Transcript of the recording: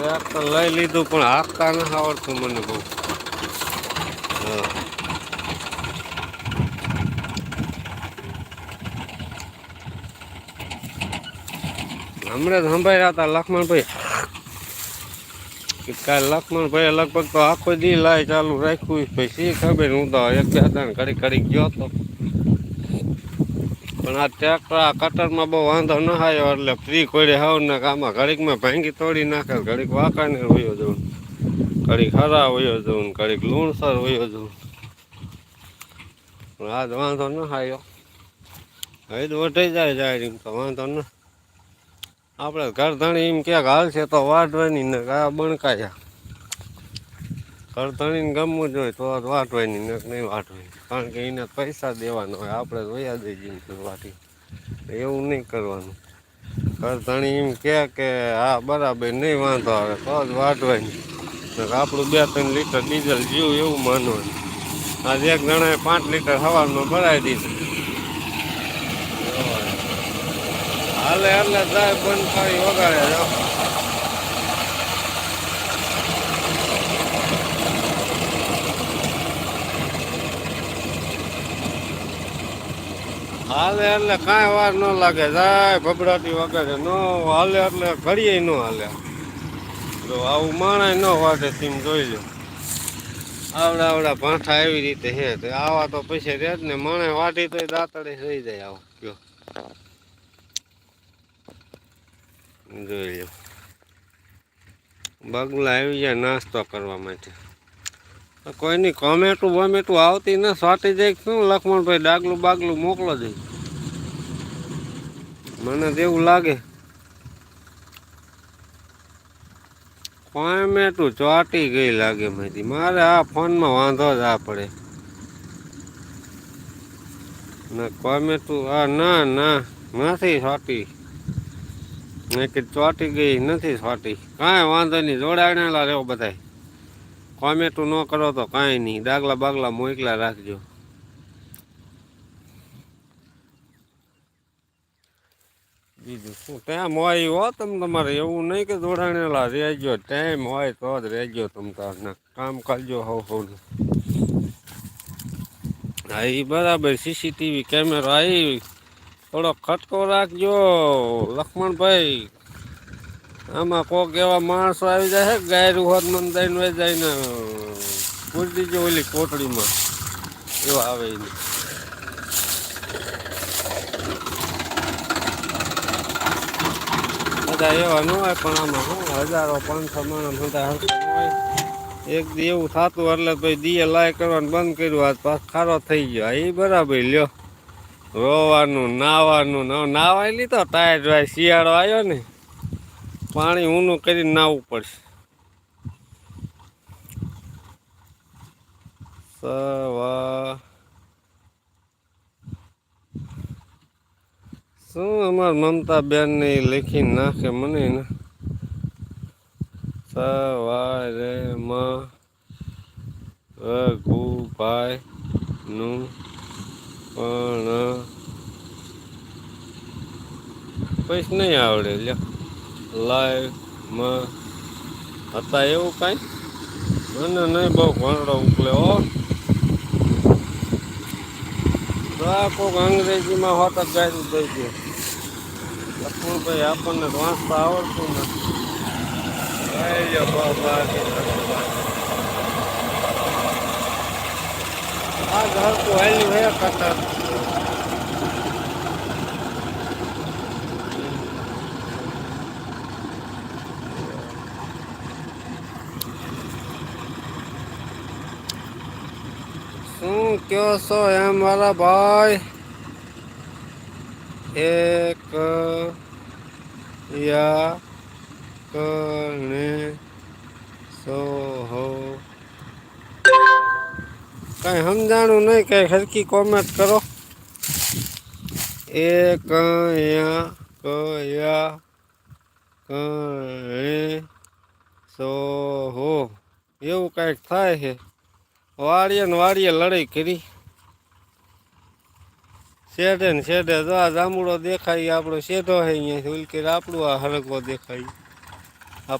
લઈ લીધું, પણ હાંકતા નથી આવડતું મને બહુ. હમણાં જ સંભાળ્યા હતા લખમણભાઈ કાલે લખમણભાઈ લગભગ તો આખો દી લાય ચાલુ રાખ્યું પછી ખબર હું તો એક બે ત્રણ ઘડી ગયો તો. પણ આ ટ્રેક્ટર આ કટરમાં બહુ વાંધો ન આવ્યો એટલે ફ્રી કોડે હાવ ને આમાં ઘડીકમાં ભાંગી તોડી નાખે, ઘડીક વાંકાને વયો જવું ઘડીક હરા વયો જવું ઘડીક લૂણસર વયો જવું પણ આજ વાંધો ન આવ્યો. હવે તો વટાઈ જાય જાય તો વાંધો ન. આપણે ઘરધણી એમ ક્યાંક હાલશે તો વાટવાની ને આ બણકાયા. ઘરધણીને ગમવું જ હોય તો જ વાટવાની ને નહીં વાટવાની કારણ કે એને પૈસા દેવાના હોય, આપણે વયા દઈ જઈએ વાટી. એવું નહીં કરવાનું. ઘરધણી એમ કહે કે, હા, બરાબર, નહીં વાંધો આવે, તો જ વાટવાની નહીં આપણું બે ત્રણ લીટર ડીઝલ જીવ એવું માનવાનું. આજે એક જણાએ પાંચ લીટર હવાનું ભરાઈ દીધું. હાલે એટલે જાય બંધ કરી વગાડે જો હાલે એટલે કાંઈ વાર ન લાગે. જાય ભબડાટી વગાડે ન હાલે એટલે ઘડીએ ન હાલે. જો આવું માણાય ન વાટે સીમ જોઈ લો આવડા આવડા ભાંઠા એવી રીતે છે તો આવા તો પૈસા રહે ને. મણે વાટી તો દાંતડે થઈ જાય આવું. કયો જોઈ લો બગલા આવી જાય નાસ્તો કરવા માટે. કોઈની કોમેટું વોમેટું આવતી ને, સ્વાટી જાય શું? લખમણભાઈ ડાગલું બાગલું મોકલો દઈ મને તો એવું લાગે. કોમેટું ચોટી ગઈ લાગે મારી. મારે આ ફોનમાં વાંધો જ આ પડે. ના કોમેટું, આ ના ના, નથી ચોટી મેં કે ચોટી ગઈ, નથી ચોટી કાંઈ વાંધો નહીં જોડાણેલા રહ્યો બધાય. કોમેટું ન કરો તો કાંઈ નહીં. દાગલા બાગલા મોકલા રાખજો. બીજું શું? ટાઈમ હોય હો તમે તમારે. એવું નહીં કે જોડાણેલા રહેજો ટાઈમ હોય તો જ રહેજો તમ તારના કામ કરજો હવ હવ. હા એ બરાબર. સીસીટીવી કેમેરો આવી થોડો ખટકો રાખજો, લક્ષ્મણભાઈ. આમાં કોક એવા માણસો આવી જાય છે ગાયરું હોત મંદાઈને વહી જાય ને, પૂરી દીજો ઓલી કોટડીમાં એવા આવે એને બધા એવા ન હોય, પણ આમાં શું હજારો, પાંચસો માણસ બધા હોય. એક દી એવું થતું એટલે ભાઈ દીએ લાય કરવાનું બંધ કર્યું. આજ પાછ ખારો થઈ ગયો. એ બરાબર લ્યો. રોવાનું, નાવાનું નાવાય લીધો, ટાયર વાય શિયાળો આવ્યો ને, પાણી ઊનું કરીને નાવું પડશે. સવા શું અમાર મમતા બેન ને લખીને નાખે મને ને? સવારે માં રઘુભાઈ નું પણ પૈસા નહીં આવડે, લ્યો. લાઈવમાં હતા એવું કાંઈ? મને નહીં બહુ ઘણડો ઉકલે હો. કોઈક અંગ્રેજીમાં હોત જ ગાયનું દઈ દે. લક્ષ્મણભાઈ આપણને વાંચતા આવડતું નથી. આ ઘર તો હાલી હે કરતા શું કહો છો એમ મારા ભાઈ? એક યા કણે સોહો કઈ સમજાણું નહીં, કઈ હરકી કોમેન્ટ કરો. એ કયા કયા કણે સોહો એવું કંઈક થાય છે. વાડીએ ને વાડીએ લડાઈ કરી. શેઢે ને શેઢે જો આ જાંબુડો દેખાય આપણો શેઢો છે અહીંયા ઉલકેર આપણું આ હરગવો દેખાય. આ